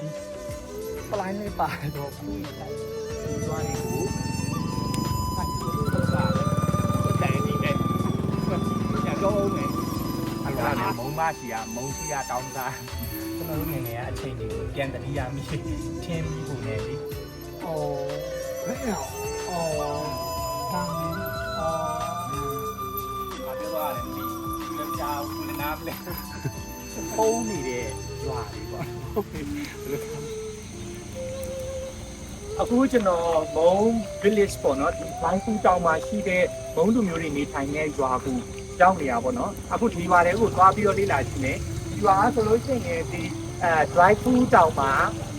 ဒီပလိုင်းလေးပါတော့ခုတိုင်းဒီသွားနေကိုအဲ့ဒီလိုစားတယ်တိုင်ဒီနဲ့ကျတော့မယ်အဲ့ဒါနဲ့မုံမရှိရမုံရှိရတောင်းစားကျွန်တော်တို့ငယ်ငယ်ကအချိန်တွေကိုပြန်တတိယမိထင်းပြီးဖို့နဲ့လေ။အော်ဘယ်အောင်အော်ဒါမင်းအော်ဘာပြောရလဲဒီလက်ချာဦးနာပလဲပုံးနေတဲ့ ရွာလေးပေါ့ဟုတ်ပြီအခုကျွန်တော်မုံ village ပေါ့နော်ဒီဘိုင်းဖူးတောင်မှာရှိတဲ့မုံလူမျိုးတွေနေထိုင်တဲ့ရွာကူရောက်နေရပါတော့အခုဒီရွာတွေကိုသွားပြီးတော့လေ့လာကြည့်မယ်ဒီရွာဆိုလို့ရှိရင်ဒီအဲ dry food တောင်မှာ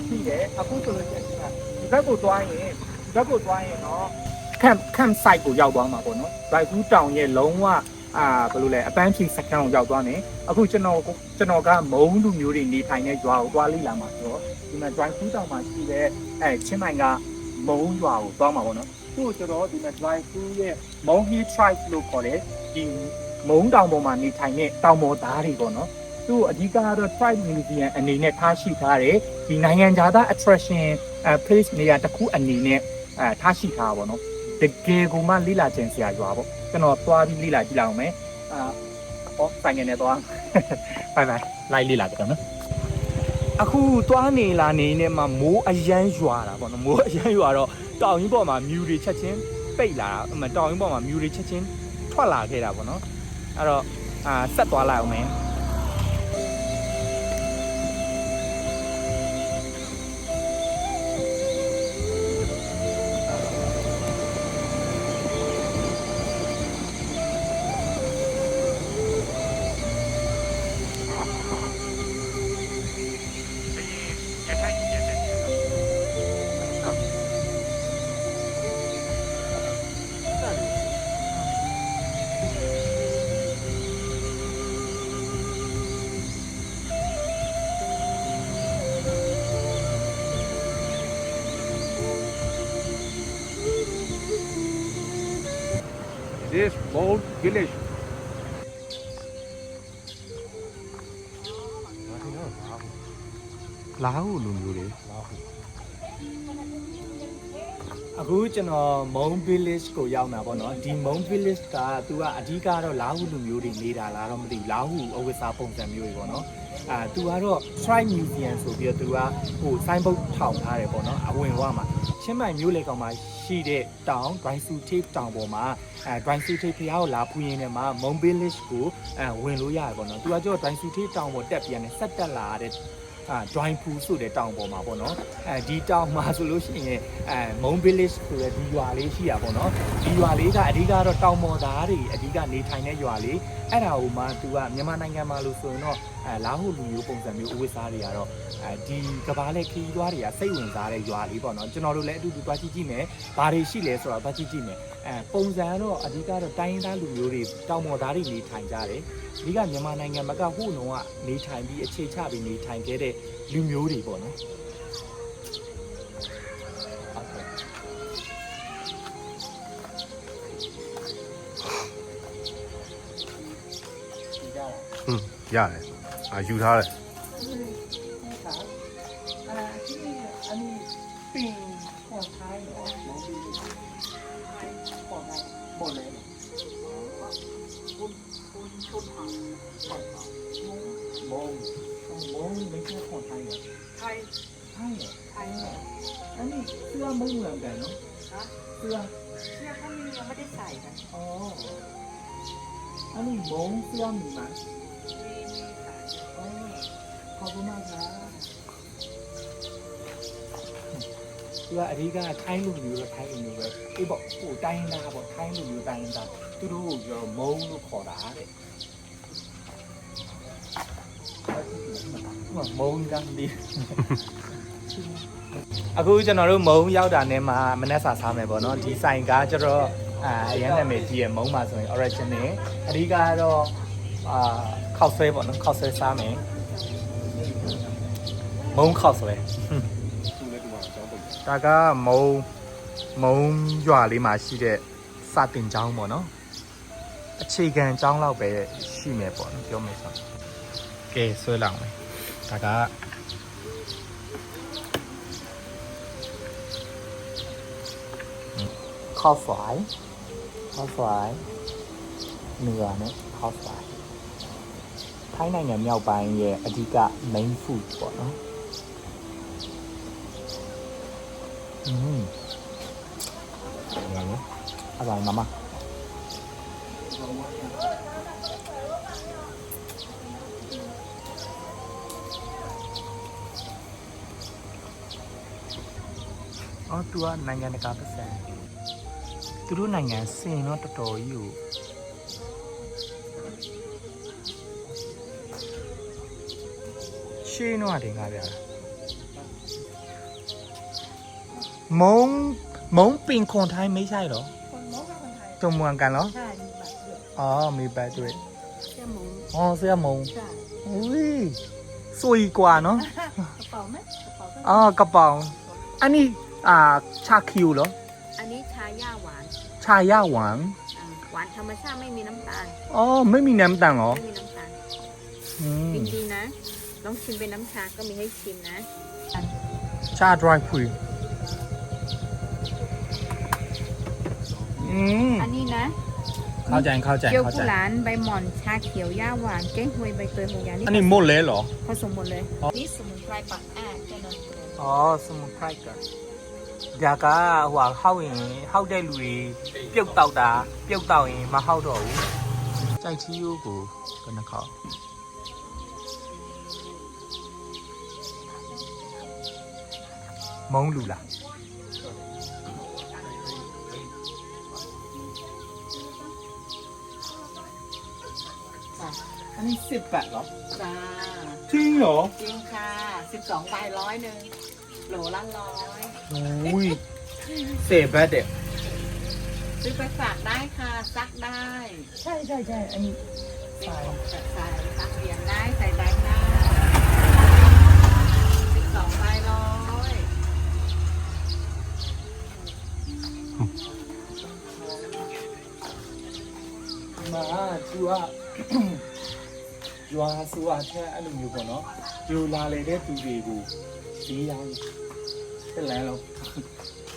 ရှိတယ်အခုဆိုလို့ရှိရင်ဒီဘက်ကိုသွားရင်ဒီဘက်ကိုသွားရင်တော့ camp camp site ကိုရောက်သွားမှာပေါ့နော် dry food တောင်ရဲ့လုံးဝ အာဘယ်လိုလဲအပန်းဖြေစခန်းကိုရောက်သွားမယ်အခုကျွန်တော်ကျွန်တော်ကမုံလူမျိုးတွေနေထိုင်တဲ့ရွာကိုသွားလေ့လာမှာဆိုတော့ဒီမှာ dry food တောင်မှာရှိတဲ့အဲချင်းမိုင်ကမုံရွာကိုသွားမှာပေါ့နော်သူ့ကိုကျွန်တော်ဒီမှာ dry food ရဲ့မုံ hill tribe လို့ခေါ်တယ်ဒီမုံတောင်ပေါ်မှာနေထိုင်တဲ့တောင်ပေါ်သားတွေပေါ့နော်သူ့ကိုအဓိကကတော့ tribe museum အနေနဲ့ထားရှိထားတယ်ဒီနိုင်ငံခြားသား attraction အဲ place နေရာတစ်ခုအနေနဲ့အဲထားရှိထားတာပေါ့နော်တကယ်ကိုမှလိလာကျင်စရာရွာပေါ့ ကျွန်တော်သွားပြီးလိလာကြည့်လိုက်အောင်မယ်အာဟောဆိုင်ငယ်နဲ့သွားဘိုင်ဘိုင်လိုက်လိလာကြတော့နော်အခုသွားနေလာနေနေမှာမိုးအရန်ရွာတာပေါ့နော်မိုးအရန်ရွာတော့တောင်ကြီးပေါ်မှာမြူတွေချက်ချင်းပိတ်လာတာအမတောင်ကြီးပေါ်မှာမြူတွေချက်ချင်းထွက်လာခဲ့တာပေါ့နော်အဲ့တော့အာဆက်သွားလိုက်အောင်မယ် Geleş. Lahu lunjuri. အခုကျွန်တော်မုံ village ကိုရောက်တာပေါ့နော်ဒီမုံ village ကသူကအဓိကတော့လာဟုလူမျိုးတွေနေတာလားတော့မသိဘူးလာဟုအဝိစာပုံစံမျိုးတွေပေါ့နော်အာသူကတော့ tribe museum ဆိုပြီးတော့သူကဟို sign board ထောင်ထားတယ်ပေါ့နော်အဝင်ဝမှာချင်းမိုင်မျိုးလေကောင်မှာရှိတဲ့တောင် dry su tape တောင်ပေါ်မှာအဲ dry su tape ဖျားကိုလာဖူးရင်းနဲ့မှာမုံ village ကိုအဲဝင်လို့ရတယ်ပေါ့နော်သူကကြော dry su tape တောင်ပေါ်တက်ပြန်နေဆက်တက်လာတဲ့ အာ join pool ဆိုတဲ့တောင်ပေါ်မှာပေါ့နော်အဲဒီတောင်မှာဆိုလို့ရှိရင်အဲမုံ village ဆိုတဲ့ဒီရွာလေးရှိတာပေါ့နော်ဒီရွာလေးကအဓိကတော့တောင်ပေါ်သားတွေအဓိကနေထိုင်တဲ့ရွာလေးအဲ့ဒါဟိုမှာသူကမြန်မာနိုင်ငံမှာလို့ဆိုရင်တော့အဲလာဟုလူမျိုးပုံစံမျိုးအဝတ်စားတွေကတော့အဲဒီကဘာလဲခီးသွားတွေကစိတ်ဝင်စားတဲ့ရွာလေးပေါ့နော်ကျွန်တော်တို့လည်းအတူတူတွားကြည့်ကြည့်မယ်ဘာတွေရှိလဲဆိုတော့တွားကြည့်ကြည့်မယ်အဲပုံစံကတော့အဓိကတော့တိုင်းရင်းသားလူမျိုးတွေတောင်ပေါ်သားတွေနေထိုင်ကြတယ် ဒီကမြန်မာနိုင်ငံမှာကဟိုနှုံကနေထိုင်ပြီးအခြေချပြီးနေထိုင်ခဲ့တဲ့လူမျိုးတွေပေါ့နော်ဒီကြဟွန်းရတယ်အာယူထားတယ်အာဒီအမီပင်ခေါ်ထိုင်းတော့မောင်ပြီးခေါ်ထိုင်းပေါ်လေဘုန်း คนไทยมงมงไม่ใช่ของไทยเหรอไทยไทยเหรอไทยเหรอแล้วนี่เสื้อไม่เหมือนกันเนาะเสื้อเสื้อเขามียังไม่ได้ใส่กันอ๋ออันนี้มงเสื้อมีไหมมีมีค่ะอ้ขอบคุณมากครับว่าอริก็ไทยลุงอยู่กัไทยลุงอยู่แบบไอ้บอกปู่ไต้นาบอกไทยลุงอยู่ไต้นาตู้ดูยอมองลูกขอร้าเลย မုံကမ်းဒီအခုကျွန်တော်တို့မုံရောက်တာနဲ့မှမနက်စာစားမယ်ပေါ့နော်ဒီဆိုင်ကကျတော့အာအရန်နာမည်ကြီးရမုံပါဆိုရင် original အဓိကကတော့အာခောက်ဆွဲပေါ့နော်ခောက်ဆွဲစားမယ်မုံခောက်ဆွဲသူလည်းဒီမှာအကြောင်းပုံဒါကမုံမုံရွာလေးမှာရှိတဲ့စာတင်ကျောင်းပေါ့နော်အခြေခံကျောင်းလောက်ပဲရှိမယ်ပေါ့နော်ပြောမယ်ဆိုကဲဆွဲလောက်မယ် ตาข้าวฝายข้าวฝายเนื้อเนี่ยข้าวฝายထိုในเนี่င်ငံမြောက်ပိုင်းရဲ့အဓိက main food ပေါ့နော်။อืมอะไรนะอะไรมามา อ๋อตัวနိုင်ငံတကာပတ်စံသူတို့နိုင်ငံစင်တော့တော်တော်ကြီးကိုရှင်းတော့တယ်ငါဗျာမုံမုံปิงคนไทยไม่ใช่เหรอ คนมองกับคนไทย ตัวเมืองกันเหรอ ใช่มีบัตรด้วย อ๋อ มีแบตด้วย เสื้อหมู อ๋อ เสื้อมง ใช่ อุ้ยสวยกว่าเนาะ กระเป๋าไหมกระเป๋าก็ อ๋อกระเป๋า อันนี้ อ่าชาคิวเหรอ อันนี้ชาย่าหวานชาย่าหวานอ่าหวานธรรมชาติไม่มีน้ำตาลอ๋อไม่มีน้ำตาลเหรอไม่มีน้ำตาลอืมจริงๆนะลองชิมเป็นน้ำชาก็มีให้ชิมนะชา dry พุยอืมอันนี้นะเข้าใจเข้าใจเกี๊ยวเข้ากุใจหลานใบหม่อนชาเขียวย่าหวานแก้งฮวยใบเตยโฮยานี่อันนี้หมดเลยเหรอ ผสมหมดเลยนี่สมุนไพรปักแอกแค่นั้นเลยอ๋อสมุนไพรกัน ဒါကဟိုဟာဟောက်ရင်ဟောက်တဲ့လူတွေပြုတ်တောက်တာပြုတ်တောက်ရင်မဟောက်တော့ဘူးကြိုက်ချီယိုးကိုဘယ်နှခေါက်မုံလူလား อันนี้สิบแปดเหรอ จ้า จริงเหรอ จริงค่ะสิบสองใบร้อยหนึ่ง โหลละร้อยอ้ยเสพแล้เด็กซื้อไปฝากได้ค่ะซักได้ใช่ใช่ใช่อันนี้ใส่ใส่ยซักเหรียญได้ใส่แบงค์ได้สิบสองใบร้อยมาชัวยัวซัวแท้อันหนึ่งอยู่ก่อนเนาะอยู่ลาเลยได้ตูดีบู ဈေးရောင်းတယ်တစ်လမ်းလုံး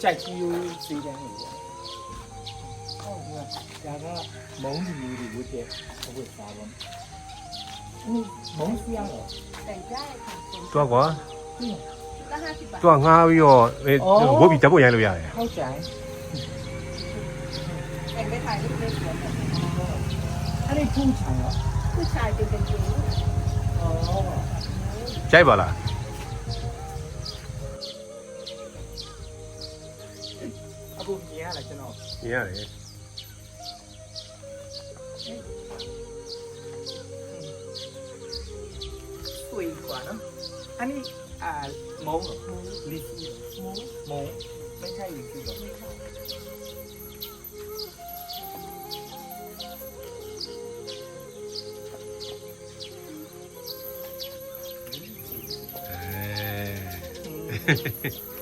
ကြိုက်ကြီးရိုးဈေးတန်းလို့ပေါ့ဟုတ်ကဲ့ဒါကမုံဒီမျိုးတွေဝတ်တဲ့ဝတ်စားပေါ့ဟုတ်မုံစီရတော့တိုင်ကြရဲ့သူကွာသူကငားပြီးတော့ဝတ်ပြီးတပ်ဖို့ရိုင်းလို့ရတယ်ဟုတ်ကြိုင်အဲ့ဒီထိုင်လို့ပြောတယ်။အဲ့ဒီထူးချာရောထူးချာတူတူ။အော်။ကြိုက်ပါလား။ like you know. Yeah, it is. Sweet one. And it, uh, mong, lithium. Mong? Mong. ไม่ใช่หรือคือแบบเออ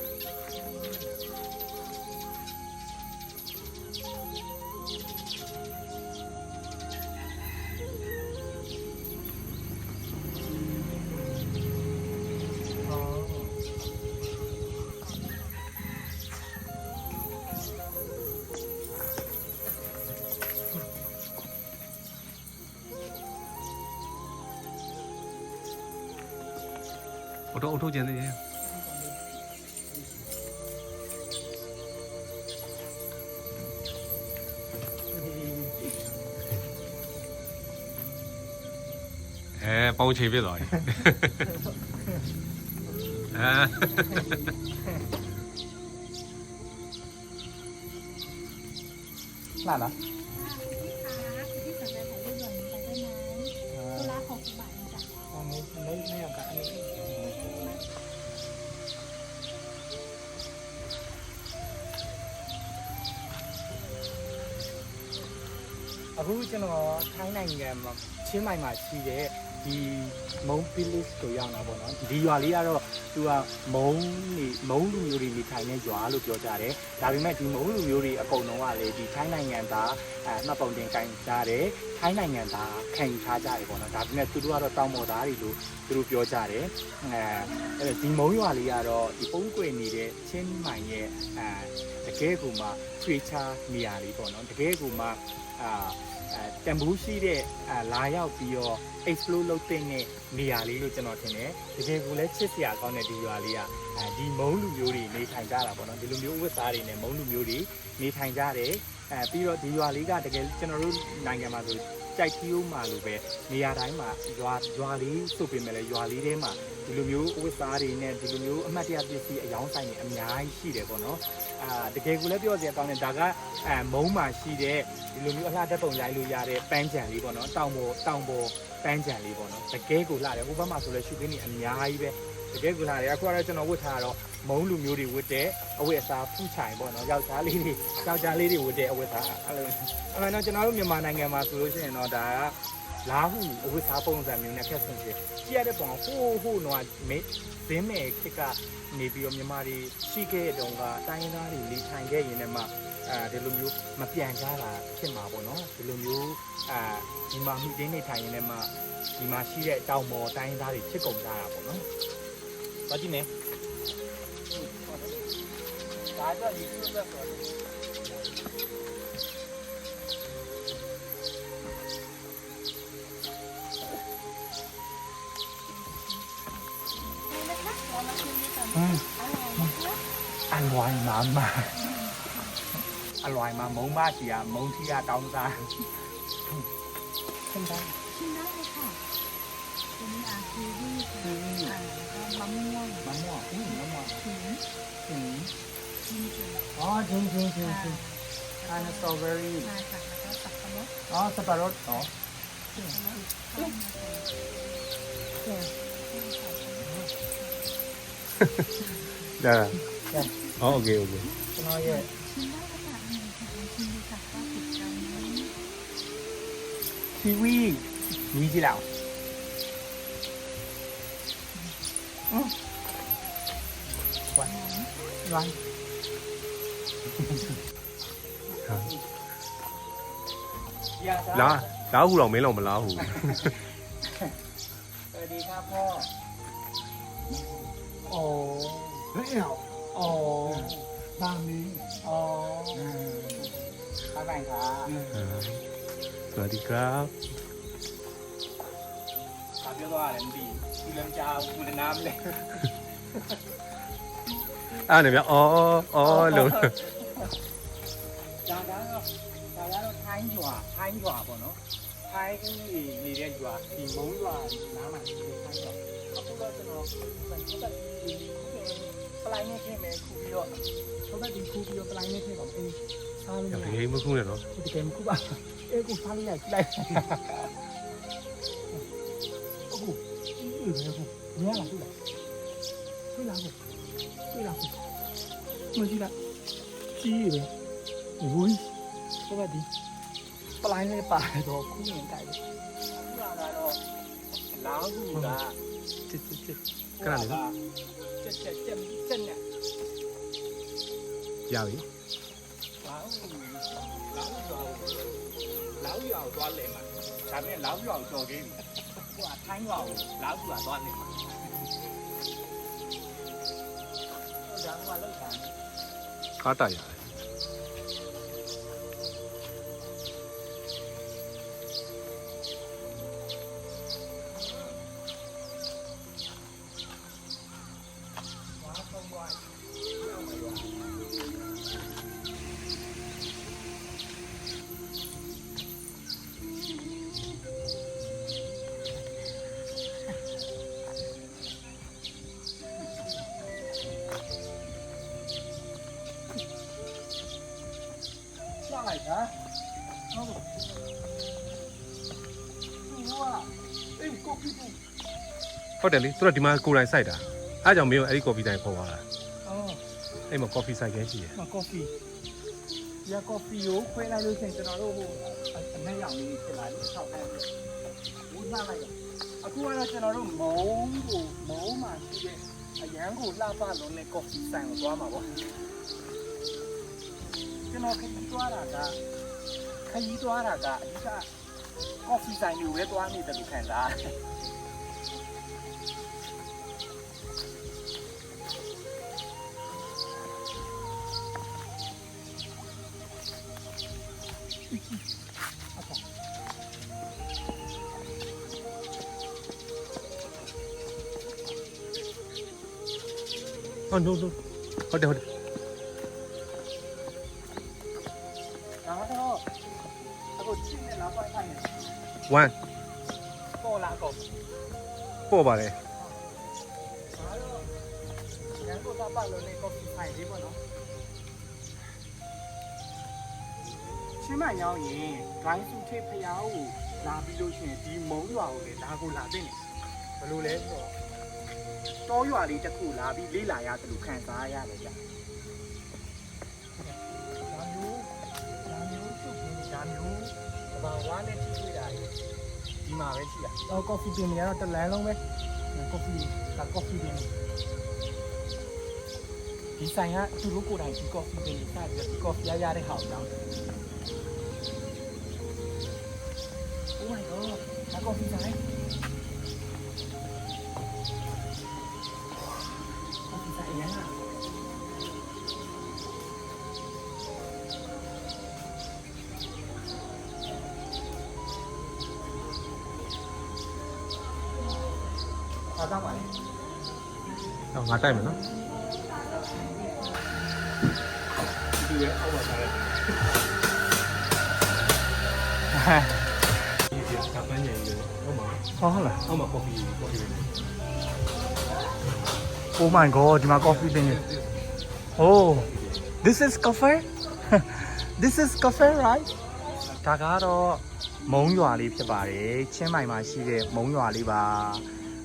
အဲပေါင်းချိန်ပြစ်သွားပြီအဲ หลานนะ ที่สนใจถ่ายรูปแบบนี้ไปได้ไหม อ่า ตัวละหกสิบบาทเองจ้ะ อันนี้ไม่ไม่เอากับอันนี้အခုကျွန်တော်ထိုင်းနိုင်ငံမှာချင်းမိုင်မှာရှိတဲ့ ဒီမုံ village ကိုရောက်တာပေါ့နော်ဒီရွာလေးကတော့သူကမုံနေမုံလူမျိုးတွေနေထိုင်တဲ့ရွာလို့ပြောကြတယ်ဒါပေမဲ့ဒီမုံလူမျိုးတွေအကုန်လုံးကလေဒီထိုင်းနိုင်ငံသားအဲမှတ်ပုံတင်ကင်ကြတယ်ထိုင်းနိုင်ငံသားခံယူထားကြတယ်ပေါ့နော်ဒါပေမဲ့သူတို့ကတော့တောင်ပေါ်သားတွေလို့သူတို့ပြောကြတယ်အဲအဲဒီမုံရွာလေးကတော့ဒီပုံကွေနေတဲ့ချင်းမိုင်ရဲ့အဲတကယ်ကူမှထွေချာနေရာလေးပေါ့နော်တကယ်ကူမှအာအဲ တန်ဘူးရှိတဲ့အာလာရောက်ပြီးတော့ explore လုပ်တဲ့နေရာလေးလို့ကျွန်တော်ထင်တယ်တကယ်ကိုလည်းချစ်စရာကောင်းတဲ့ဒီရွာလေးကအဲဒီမုံလူမျိုးတွေနေထိုင်ကြတာပေါ့နော်ဒီလိုမျိုးဥပစာတွေနဲ့မုံလူမျိုးတွေနေထိုင်ကြတယ်အဲပြီးတော့ဒီရွာလေးကတကယ်ကျွန်တော်တို့နိုင်ငံမှာဆိုကြိုက်တီးဦးမှာလို့ပဲနေရာတိုင်းမှာရွာရွာလေးစုပ်ပြင်မဲ့လဲရွာလေးထဲမှာ ဒီလိုမျိုးဥပစာတွေနဲ့ဒီလိုမျိုးအမှတ်တရပစ္စည်းအယောင်းဆိုင်တွေအများကြီးရှိတယ်ပေါ့နော်အာတကယ်ကိုလည်းပြောစရာကောင်းတယ်ဒါကအဲမုံမှာရှိတဲ့ဒီလိုမျိုးအလှတက်ပုံရိုက်လို့ရတဲ့ပန်းချံလေးပေါ့နော်တောင်ပေါ်တောင်ပေါ်ပန်းချံလေးပေါ့နော်တကယ်ကိုလှတယ်ဟိုဘက်မှာဆိုလဲရှုခင်းနေအများကြီးပဲတကယ်ကိုလှတယ်အခုကတော့ကျွန်တော်ဝတ်ထားတော့မုံလူမျိုးတွေဝတ်တဲ့အဝတ်အစားဖူးချိုင်ပေါ့နော်ယောက်ျားလေးတွေယောက်ျားလေးတွေဝတ်တဲ့အဝတ်အစားအဲ့လိုအဲ့မှတော့ကျွန်တော်တို့မြန်မာနိုင်ငံမှာဆိုလို့ရှိရင်တော့ဒါက လာဟုအဝတ်စားပုံစံမျိုးနဲ့ဖက်ဆင်ဖြစ်ကြည့်ရတဲ့ပုံကဟိုးဟိုးတော့မေဇင်းမဲ့ခစ်ကနေပြီးတော့မြန်မာတွေရှိခဲ့တဲ့တုန်းကတိုင်းရင်းသားတွေနေထိုင်ခဲ့ရင်လည်းမှအဲဒီလိုမျိုးမပြန်ကြတာဖြစ်မှာပေါ့နော်ဒီလိုမျိုးအာဒီမှာမိတင်းနေထိုင်ရင်လည်းမှဒီမှာရှိတဲ့တောင်ပေါ်တိုင်းသားတွေချစ်ကုန်ကြတာပေါ့နော်။သွားကြည့်မယ်။ဒါတော့ YouTube ပဲဆိုတော့ loài mà mà. À, loài mà muốn ma chỉ à muốn thì à trong ra. Không đâu không đâu không cái này à kiwi ừ. à mắm mua. Mắm mua ừ mắm mua? Ừ. Ừ. Ờ chừng chừng chừng chừng à. Nó strawberry. Ờ tập bát ờ Yeah. Yan. Oh, okay, okay. Tunoyo. Kiwi. Kiwi dilaw. Oh. One. One. ล้าล้าหูหลอกไม่หลอกมันล้าหูสวัสดีครับพ่อ โอ้เฮ้ย อ๋บ้านนี้อ๋อเออข้าวแบ่งครับสวัสดีครับขาเรียกว่าอะไรดีมีเรื่องจ้ามีเรื่องน้ำเลยอ้าวเดี๋ยวอ๋ออ๋อหลงจ้าจ้าก็จ้าจ้าก็ทายหยวกทายหยวกป่เนาะทายก็มีมีเรียนหยวกมีมุ้งหยวกน้ำมันทายหยวกเขาพูดว่าจะเนาะมันก็แบบ ပလိုင်းနေခင်မယ်ခုပြီးတော့ဟုတ်တယ်ဒီခုပြီးတော့ပလိုင်းနေခင်တော့အေးစားလို့တရကယ်မခုနဲ့နော်ဒီကဲမခုပါအေးကိုစားလိုက်လိုက်လိုက်အခုဒီလိုပဲခုညလာခုလာခုလာခုခုလာခုမကြည့်လားကြီးရယ်ဝိုးဟုတ်ပါဒီပလိုင်းလေးပါတယ်တော့ခုရင်ကြိုက်တယ်ခုလာတော့လောင်းကူကချစ်ချစ်ချစ်ခဏလေးနော် ချက်ချက်ချက်ချက်နဲ့ရပြီလောင်းလောင်းရွာလောင်းရွာကိုသွားလဲမှာဒါပေမဲ့လောင်းရွာကိုကြော်ခဲ့ပြီဟိုကထိုင်းရွာကိုလောင်းရွာသွားလဲမှာဒါကလောက်တာကားတရတ ဟုတ်တယ်လေသူတို့ဒီမှာကိုယ်တိုင်စိုက်တာအားကြောင့်မင်းကအဲ့ဒီကော်ဖီတိုင်ခေါ်သွားတာအော်အဲ့မှာကော်ဖီဆိုင်ခဲရှိတယ်မကော်ဖီဒီကော်ဖီကိုခွဲလိုက်လို့ရှိရင်ကျွန်တော်တို့ဟိုအနက်ရောင်လေးဖြစ်လာလို့ဆောက်ထားတယ်ဘူးစားလိုက်အခုကတော့ကျွန်တော်တို့မုံကိုမုံမှာရှိတဲ့အရန်ကိုလှပလုံးနဲ့ကော်ဖီဆိုင်ကိုသွားမှာပေါ့ကျွန်တော်ခကြီးသွားတာကခကြီးသွားတာကအဓိကကော်ဖီဆိုင်ကိုပဲသွားနေတယ်လို့ခံစား 啊，走走，好的好的。拿完之后，他给我前面拿过来看的。完。过哪？过吧嘞。 ချင်းမရောင်းရင် dry fruit ထိပ်ဖျားကိုလာပြီးလို့ရှိရင်ဒီမုံရွာကိုလေဒါကိုလာသိနေဘယ်လိုလဲဆိုတော့တောရွာလေးတစ်ခုလာပြီးလေးလာရတယ်လို့ခံစားရတယ်ကြာဒါမျိုးဒါမျိုးချုပ်ပြီးဒါမျိုးဘာဝါနဲ့ထိတွေ့တာလေဒီမှာပဲရှိတာအော် coffee တင်နေရတော့တစ်လမ်းလုံးပဲ coffee ဒါ coffee တင်နေဒီဆိုင်ကသူတို့ကိုယ်တိုင်ဒီ coffee တင်နေစပြီးတော့ဒီ coffee ရရတဲ့ဟာကိုတော coffee trái coffee trái nhé Hãy subscribe cho kênh Ghiền Mì Gõ Để không bỏ lỡ những video က်ပါထားတယ် ဒီကကပန်းညင်လေးဟုတ်မှာ ဟုတ်လား ဟုတ်မှာ coffee coffee ပဲ Oh my god ဒီမှာ coffee တင်နေ Oh this is cafe this is cafe right ဒါကတော့မုံရွာလေးဖြစ်ပါတယ်ချင်းမိုင်မှာရှိတဲ့မုံရွာလေးပါ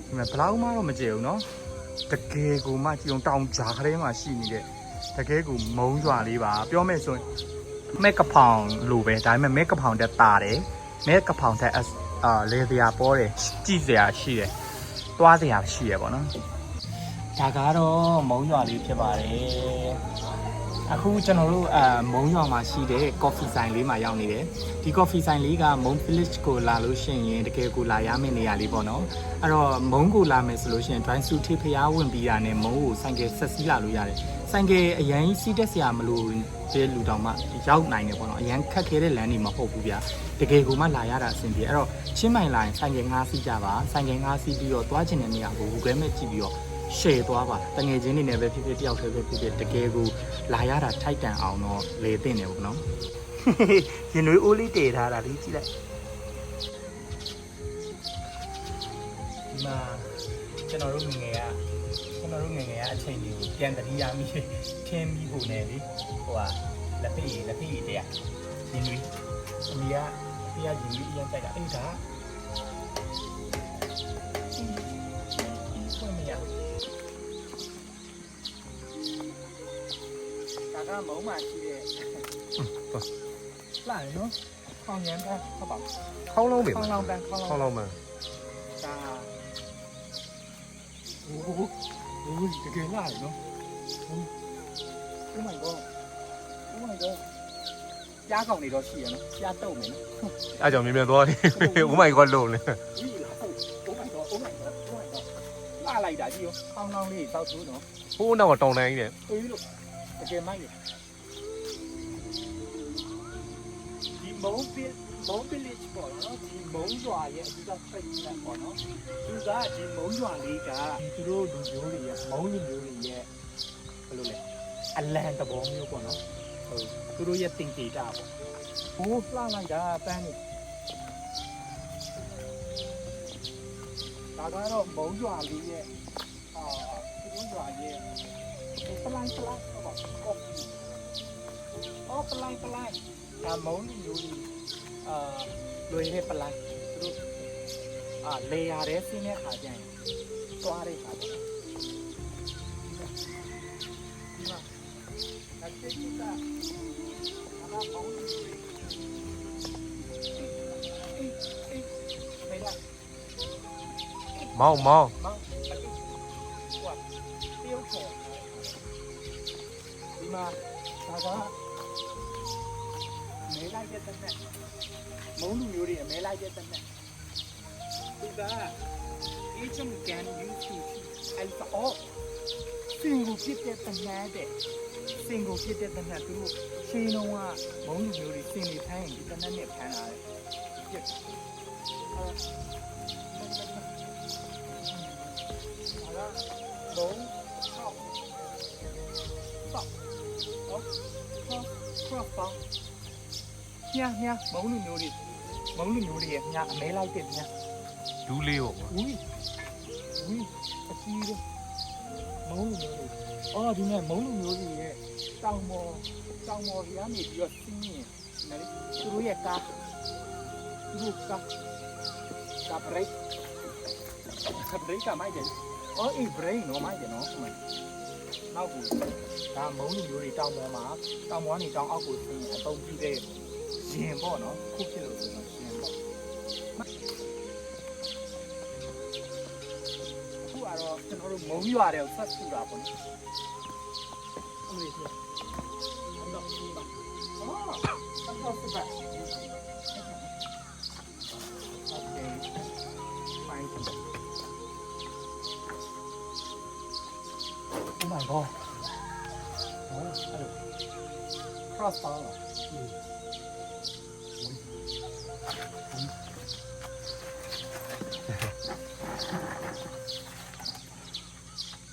ဒီမှာဘလောက်မှတော့မကြည့်ဘူးเนาะတကယ်ကိုမှကြည်အောင်တောင်ကြားကလေးမှာရှိနေတဲ့တကယ်ကိုမုံရွာလေးပါပြောမယ်ဆိုရင်မဲကဖောင်လိုပဲဒါပေမဲ့မဲကဖောင်တက်တာတယ် မဲကဖောင်တက်အာလေစရာပေါ်တယ်ကြည့်စရာရှိတယ်တွားစရာရှိရပေါ့နော်ဒါကတော့မုံရွာလေးဖြစ်ပါတယ် အခုကျွန်တော်တို့အာမုံရွာမှာရှိတဲ့ coffee ဆိုင်လေးမှာရောက်နေတယ်ဒီ coffee ဆိုင်လေးကမုံ village ကိုလာလို့ရှိရင်တကယ်ကိုလာရမယ့်နေရာလေးပေါ့နော်အဲ့တော့မုံကိုလာမယ်ဆိုလို့ရှိရင် dry suit ထိဖျားဝင်ပြီးတာနဲ့မုံကိုဆိုင်ကယ်ဆက်စီးလာလို့ရတယ်ဆိုင်ကယ်အရင်စီးတက်စရာမလိုတဲ့လူတောင်မှရောက်နိုင်တယ်ပေါ့နော်အရင်ခက်ခဲတဲ့လမ်းတွေမဟုတ်ဘူးဗျာတကယ်ကိုမှလာရတာအဆင်ပြေအဲ့တော့ချင်းမိုင်လာရင်ဆိုင်ကယ်ငါးစီးကြပါဆိုင်ကယ်ငါးစီးပြီးတော့သွားချင်တဲ့နေရာကို Google Map ကြည့်ပြီးတော့ရှယ်သွားပါတငယ်ချင်းတွေနဲ့ပဲဖြစ်ဖြစ်တယောက်တည်းပဲဖြစ်ဖြစ်တကယ်ကို လာရတာထိုက်တန်အောင်တော့လေတင်တယ်ပေါ့နော်ရင်တွေအိုးလေးတည်ထားတာလေးကြည့်လိုက်ဒီမှာကျွန်တော်တို့ငငယ်ကကျွန်တော်တို့ငငယ်ကအချိန်လေးကိုပြန်တတိယမိထင်းပြီးဖို့နဲ့လေဟိုဟာလက်ဖေးလက်ဖေးတရားရင်တွေအမေကအဖေကရင်တွေအရင်တိုက်တာအေးဒါ ကမုံမှရှိတဲ့လာရနော်ခေါင်းရမ်းတာဟုတ်ပါဘူး ခေါင်းလုံးပဲ ခေါင်းလောင်တန်းခေါင်း ခေါင်း လောင် လုံးမှ ဒါโอ้โหโอ้ยတကယ်လာရနော် Oh my god Oh my god ကြားကောင်နေတော့ရှိရနော်ကြားတုံနေနော် အဲ့ကြောင့်မြင်မြန်သွားတယ် Oh my god လုံးနေ ဒီလာဟုတ် Oh my god Oh my god Oh my god လာလိုက်တာကြည့်ရောခေါင်းလောင်လေးတောက်သူနော် ဟိုးနောက်ကတောင်တိုင်းကြီးနဲ့ အေးလို့ တကယ်မိုက်ရဒီမုံပစ်မုံပစ်လေးပေါ့နော်ဒီမုံရွာရဲ့အဓိကဖိတ်နေတာပေါ့နော်သူကဒီမုံရွာလေးကဒီသူတို့လူမျိုးတွေရဲ့မုံလူမျိုးတွေရဲ့ဘယ်လိုလဲအလန်တဘောမျိုးပေါ့နော်ဟုတ်သူတို့ရဲ့တင်ကေတာပေါ့ဟိုးလှလိုက်တာပန်းနေဒါကတော့မုံရွာလေးရဲ့အာသူတို့ရွာရဲ့ပလို Oh, pelan-pelan. Kamu ni Yuri. लोहे में पला हाँ ले आ रहे सीने खा जाए तो आ रहे खा जाए mau mau မုံလူမျိုးတွေအမဲလိုက်တဲ့တဲ့သူက agent can use to alpha or single ဖြစ်တဲ့တနတ်တဲ့ single ဖြစ်တဲ့တနတ်သူတို့ရှင်းတော့ကမုံလူမျိုးတွေစင်နေထိုင်းရင်ဒီတနတ်နဲ့ဖမ်းလာတယ်ပြက်အာဒါလုံးဆောက်ဆောက်ဟုတ်ဆောက်ဆောက်ပေါင်းညာညာမုံလူမျိုးတွေ မုံလူမျိုးတွေရဲ့ညာအမဲလိုက်တဲ့ညာဒူးလေးပေါ့ကွာဦးဦးအကြီးပဲမုံလူမျိုးတွေအော်ဒီနေ့မုံလူမျိုးတွေရဲ့တောင်ပေါ်တောင်ပေါ်ကြီးကနေပြီးတော့ဆင်းရင်နော်သူတို့ရဲ့ကားသူတို့ကားကားဘရိတ်ကားဘရိတ်ကမိုက်တယ်အော်အေးဘရိတ်နော်မိုက်တယ်နော်ဟိုမှာနောက်ကိုဒါမုံလူမျိုးတွေတောင်ပေါ်မှာတောင်ပေါ်ကနေတောင်အောက်ကိုဆင်းရင်အတုံးပြီးတဲ့ရင်ပေါ့နော်ခုဖြစ်လို့ဆိုတော့ થોડું મવ્યું આરે સસ્તું આપણને Oh my god. Oh, hello. Cross power. Mm. Mm.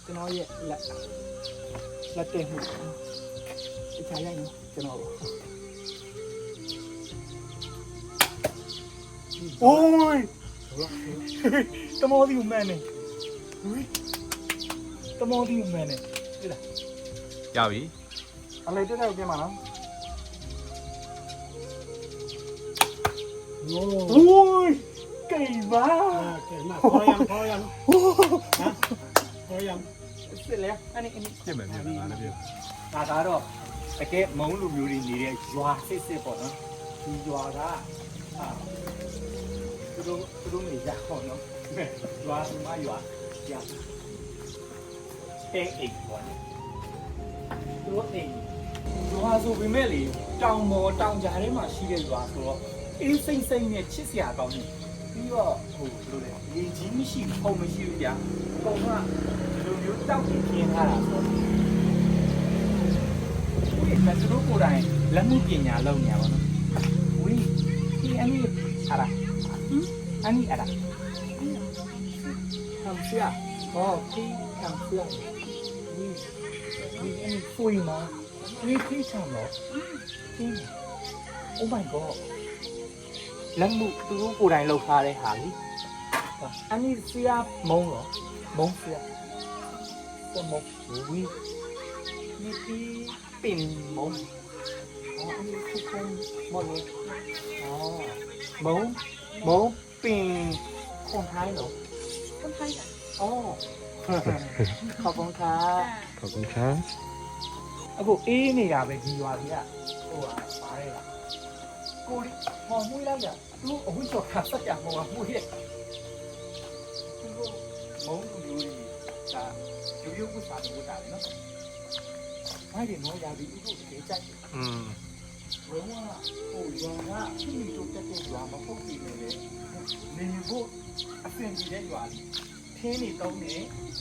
ကျွန်တော်ရဲ့လက်လက်တင်မှုတခြားရိုက်နော်ကျွန်တော်အိုးတမောဒီမန်နေတမောဒီမန်နေဒီလား ရပြီ အလေးတက်တက်ပြင်ပါနော် โอ้ အိုးကိပါ เก่งมากพอยังพอยังนะพอยัง စစ်လဲအဲ့ဒီအဲ့ဒီပြစ်မယ်ပြစ်မယ်ငါလည်းပြစ်ဒါကတော့တကယ်မုံလူမျိုးတွေနေတဲ့ရွာစစ်စစ်ပေါ့နော်ဒီရွာကအာသူတို့သူတို့နေရအောင်နော်ရွာသူမရွာရတဲ့အိမ်ပေါ့နော်သူတို့အိမ်ရွာဆိုပေမဲ့လေတောင်ပေါ်တောင်ကြားထဲမှာရှိတဲ့ရွာဆိုတော့အေးစိမ့်စိမ့်နဲ့ချစ်စရာကောင်းတယ်ပြီးတော့ဟိုဘယ်လိုလဲရေကြီးမရှိပုံမရှိဘူးကြာပုံကဒီလိုမျိုးတောက်ပြီးခ င်းထားတာဆိုတော့ ဝိမသူတို့ကိုယ်တိုင်လက်မှုပညာလုပ်နေရပါတော့ဝိဒီအနည်းအရာဟင်အနည်းအရာခံစရာဟောဒီခံစရာဝိဒီအနည်းဖွေးမှာဝိခိချမ်းတော့ဟင်း Oh my god လက်မှုသူတို့ကိုယ်တိုင်လုပ်ထားတဲ့ဟာလीအနည်းစရာမုံတော့မုံစရာ จมกหุยมีพี่ปิ่นมงอ๋อมีทุกคนหมดเลยอ๋อมงมงปิ่นคนไทยเหรอคนไทยอะอ๋อขอบคุณครับขอบคุณครับအခုအေးนี่อပဲဒီရွာကြီးကဟိုပါတယ်လားကိုလေးဟောမွေးလိုက်ရသူ့အဝိဇ္ဇာကဆက်ပြဟောမွေးရဲ့သူ့မုံလူကြီးဒါ ရိုးရိုးကုစားလို့တာလေနော်ဘာတွေနော်ရာဒီဥပုဒေကြိုက်อืมဘုံကဟိုရွာကပြည်သူတက်တဲ့ရွာမဟုတ်ဘူးလေနေဖို့အဆင်ပြေတဲ့ရွာလေးထင်းနေတုံးနေ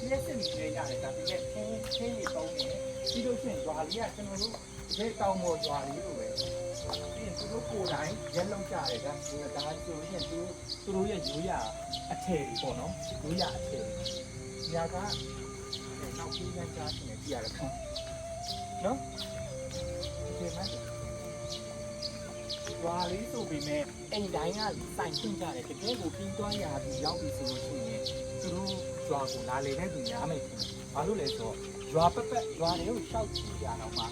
လက်စစ်နေရတယ်ဒါပေမဲ့ထင်းထင်းနေတုံးနေပြီးလို့ရှိရင်ရွာလေးကကျွန်တော်တို့ဒီတောင်ပေါ်ရွာလေးလိုပဲပြီးရင်သူတို့ကိုယ်တိုင်ရက်လုံးကြတယ်ကဒီကဒါဆိုရင်သူသူတို့ရဲ့ရိုးရာအထည်ပေါ့နော်ရိုးရာအထည်ညာက နောက်ပြီးညာကြားနေကြရတယ်ခင်နော်ဒီမှာရွာလေးဆိုပေမဲ့အိမ်တိုင်းကစိုင်ခွင့်ကြတယ်တကယ်ကိုပြီးသွားရာပြီးရောက်ပြီဆိုလို့ရှိရင်သူတို့ရွာကိုလာလေတဲ့သူများမယ်ခင်ဗျဘာလို့လဲဆိုတော့ရွာပက်ပက်ရွာတွေကိုရှောက်ကြည့်ကြတော့မှ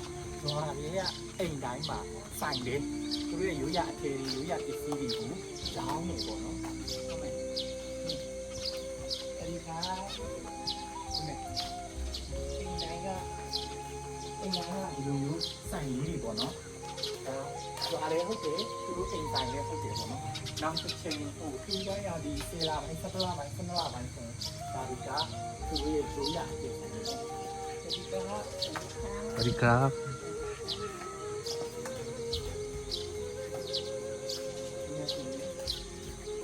ရွာတွေကအိမ်တိုင်းမှာစိုင်တယ်သူတို့ရဲ့ရိုးရာအထည်တွေရိုးရာပစ္စည်းတွေကိုရောင်းနေပေါ့နော်ဟုတ်မယ်အဲဒီကဒီမဲ့ เป็นยังไงยูยูใส่ยูดีกว่าเนาะตัวอะไรเขาเจ๋ยูเองใส่เลยเขาเจ๋กว่เนาะน้ำตะเชียงปู่พี่ด้ยาดีเซลาไว้สักลาไว้สักลาไว้เถอะสวัดีครับคือเรียนรู้อยากเจ๋สวัสดีครับ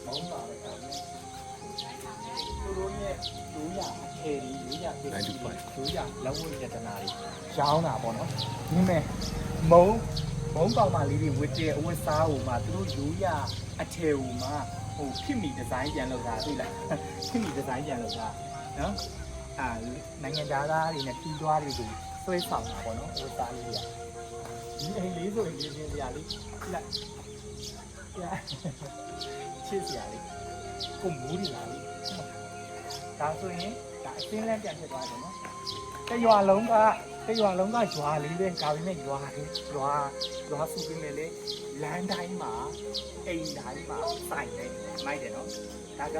น้องหล่ครับ တို့ရဲ့ရိုးရအထည်ကြီးရိုးရဖြစ်ရိုးရလက်ဝတ်ယတနာတွေရောင်းတာပေါ့နော်ဒီမဲ့မုံမုံကောင်မလေးတွေဝတ်တဲ့အဝတ်စားဟိုမှာသူတို့ရိုးရအထည်ဟိုမှာဟိုဖြစ်မီဒီဇိုင်းပြန်လုပ်တာသိလားဖြစ်မီဒီဇိုင်းပြန်လုပ်တာနော်အာနိုင်ငံသားတွေနဲ့ပြီးသွားတွေကိုဆွဲဆောင်တာပေါ့နော်ဝတ်စားလေးတွေကဒီအိမ်လေးဆိုရင်ပြင်စရာလေးလက်ချစ်စရာလေးကိုမူးရီလာလေး ဒါဆိုရင်ဒါအစင်းလန်းပြန်ဖြစ်သွားတယ်နော်တရွာလုံးကတရွာလုံးကရွာလေးပဲဒါပေမဲ့ရွာလေးရွာရွာစုပြီးမယ်လေလမ်းတိုင်းမှာအိမ်တိုင်းမှာစိုက်တယ်မိုက်တယ်နော်ဒါက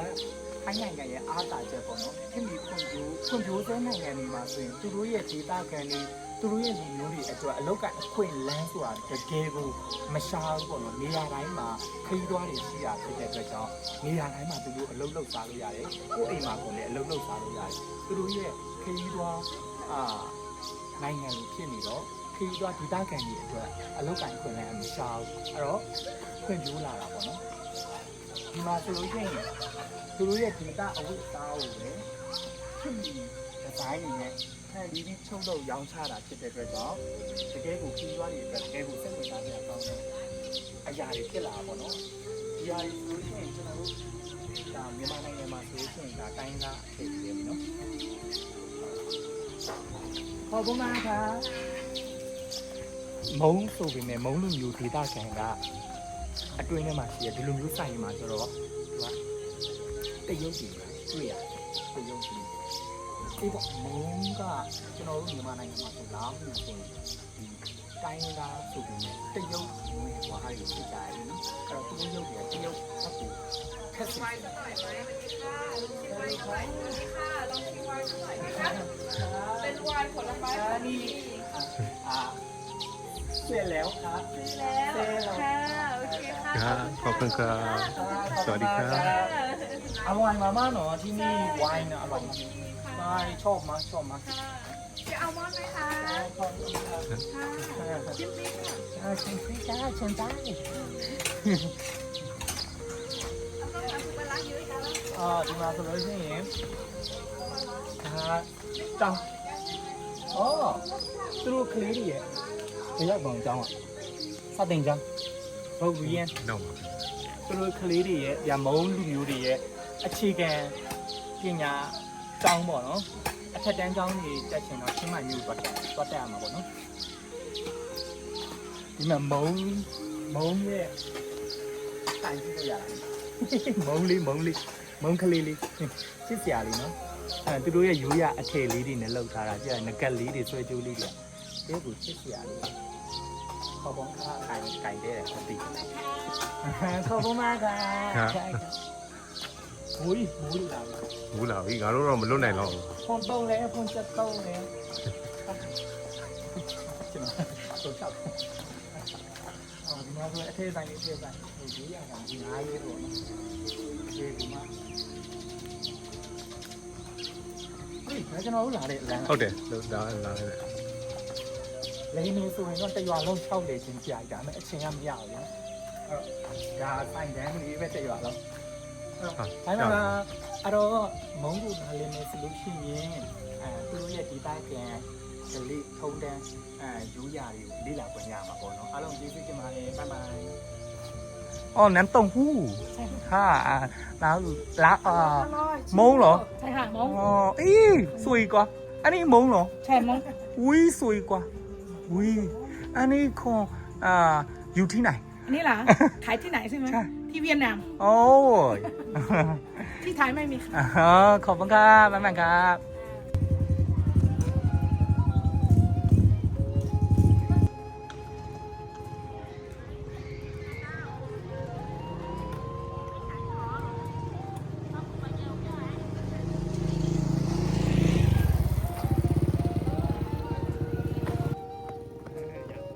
ထိုင်းနိုင်ငံရဲ့အားသာချက်ပေါ့နော်ခင်ဗျဖွံ့ဖြိုးဖွံ့ဖြိုးတဲ့နိုင်ငံတွေမှာဆိုရင်သူတို့ရဲ့ဒေသခံတွေ သူတို့ရဲ့လူမျိုးတွေအတွက်အလောက်ကအခွင့်လန်းဆိုတာတကယ်ကိုမရှားဘူးပေါ့နော်နေရာတိုင်းမှာခရီးသွားတွေရှိတာဖြစ်တဲ့အတွက်ကြောင့်နေရာတိုင်းမှာသူတို့အလုပ်လုပ်စားလို့ရတယ်ကိုယ့်အိမ်မှာကိုယ်လည်းအလုပ်လုပ်စားလို့ရတယ်သူတို့ရဲ့ခရီးသွားအာနိုင်ငံလိုဖြစ်နေတော့ခရီးသွားဒေသခံတွေအတွက်အလောက်ကအခွင့်လန်းအမရှားဘူးအဲ့တော့ဖွံ့ဖြိုးလာတာပေါ့နော်ဒီမှာဆိုလို့ရှိရင်သူတို့ရဲ့ဒေသအဝတ်အစားကိုလည်းဖြစ်ပြီးဒီဇိုင်းတွေနဲ့ ဖန်ပြီးပြီးချုပ်လုပ်ရောင်းချတာဖြစ်တဲ့အတွက်ကြောင့်တကယ်ကိုခီးသွားတွေအတွက်တကယ်ကိုစိတ်ဝင်စားစရာကောင်းတဲ့အရာတွေဖြစ်လာတာပေါ့နော်ဒီဟာတွေဆိုလို့ရှိရင်ကျွန်တော်တို့ဒါမြန်မာနိုင်ငံမှာဆိုလို့ရှိရင်ဒါတိုင်းသားအဖြစ်ဖြစ်ပြီနော်ဟောဘုမာခါမုံဆိုပေမဲ့မုံလူမျိုးဒေသခံကအတွင်းထဲမှာရှိရဒီလိုမျိုးဆိုင်မှာဆိုတော့သူကတရုတ်ပြည်တွေ့ရတယ်တရုတ်ပြည် บอกมึงก็ကျွန်တော်တို့မြန်မာနိုင်ငံမှာဆိုလာမှုဆိုတိုင်းသားဆိုပြီးတရုတ်ဝင်ဟွာဟာရီဖြစ်ကြတယ်နော်အဲ့တော့တရုတ်တွေကတရုတ်ဘက်ကိုခက်စစ်တယ်ဟုยนะคะเป็นวายผลไม้นี่อะเสร็จแล้วค่ะบเสร็จแล้วค่ะโอเคค่ะขอบคุณครับสวัสดีครับอร่อยมากๆเนาะที่นี่ไวน์อร่อยมาก ไม่ชอบมาชอบมาจะเอามอสไหมคะชิมพริค่ะเชิมพริกได้ชิมได้แล้วก็ทำสุปลาร้เยอะจ้ะมาสุดเลยพี่เอ๋ฮะจังอ๋อตู้เคลีดีเอ๋ไม่ยากบองจังอะซาดิงจังโอ้ยยันตู้เคลีดีเอ๋อยามองดูอยู่ดีเอ๋อะชีกันปัยา ကျောင်းပေါ့နော်အထက်တန်းကျောင်းကြီးတက်ချင်တော့ချင်းမိုင်မျိုးသွားတက်သွားတက်ရမှာပေါ့နော်ဒီမှာမုံမုံရဲ့တိုင်ကြည့်လို့ရတာမုံလေးမုံလေးမုံကလေးလေးစစ်စရာလေးနော်အဲသူတို့ရဲ့ရိုးရအထည်လေးတွေနဲ့လောက်ထားတာကြာငကက်လေးတွေဆွဲကြိုးလေးတွေတဲကိုစစ်စရာလေးခေါ်ပေါင်းခါကိုင်ကိုင်တဲ့ခတိခေါ်ပေါင်းခါကိုင် ဘူးကြီးဘူးလာပြီဘူးလာပြီငါတို့တော့မလွတ်နိုင်တော့ဘူးဖုန်းသုံးလဲဖုန်းချက်သုံးလဲကျွန်တော်တို့ချက်အော်ဒီမှာဆိုအထည်ဆိုင်လေးအထည်ဆိုင်ဟိုဒီရတာဒီအားလေးပေါ့ဒီဒီမှာဟေးကျွန်တော်တို့လာတဲ့အလန်းဟုတ်တယ်လာလာတယ်လေနေဆိုရင်တော့တရွာလုံး၆လေချင်းကြာကြတယ်အချိန်ကမရဘူး။အဲ့တော့ဒါဆိုင်တန်းလေးပဲတရွာလုံး။ ဟာ ဒါမှမဟုတ်အဲ့တော့မုံကူနားလေးနဲ့ဆိုလို့ရှိရင်အဲသူတို့ရဲ့ဒီတိုင်းကန်ဒလိထုံးတန်းအဲယူရာတွေကိုလေ့လာခွင့်ရမှာပေါ့နော်အားလုံးကျေးဇူးတင်ပါတယ်ဘိုင်ဘိုင် อ๋อน้ำเต้าหู้ ใช่ค่ะ ค่ะอ่าแล้วแล้วอ่า อร่อย มงเหรอ ใช่ค่ะม อ๋ ง ออีสวยกว่า อันนี้มงเหรอ ใช่มง อุ้ยสวยกว่าอุ้ยอันนี้ของอ่าอยู่ที่ไหน อันนี้เหรอ ขายที่ไหนใช่ไหม ใช่ ที่เวียดนาม โอ้ยที่ไทยไม่มีค่ะ อ๋อขอบคุณครับแม่แม่ครับ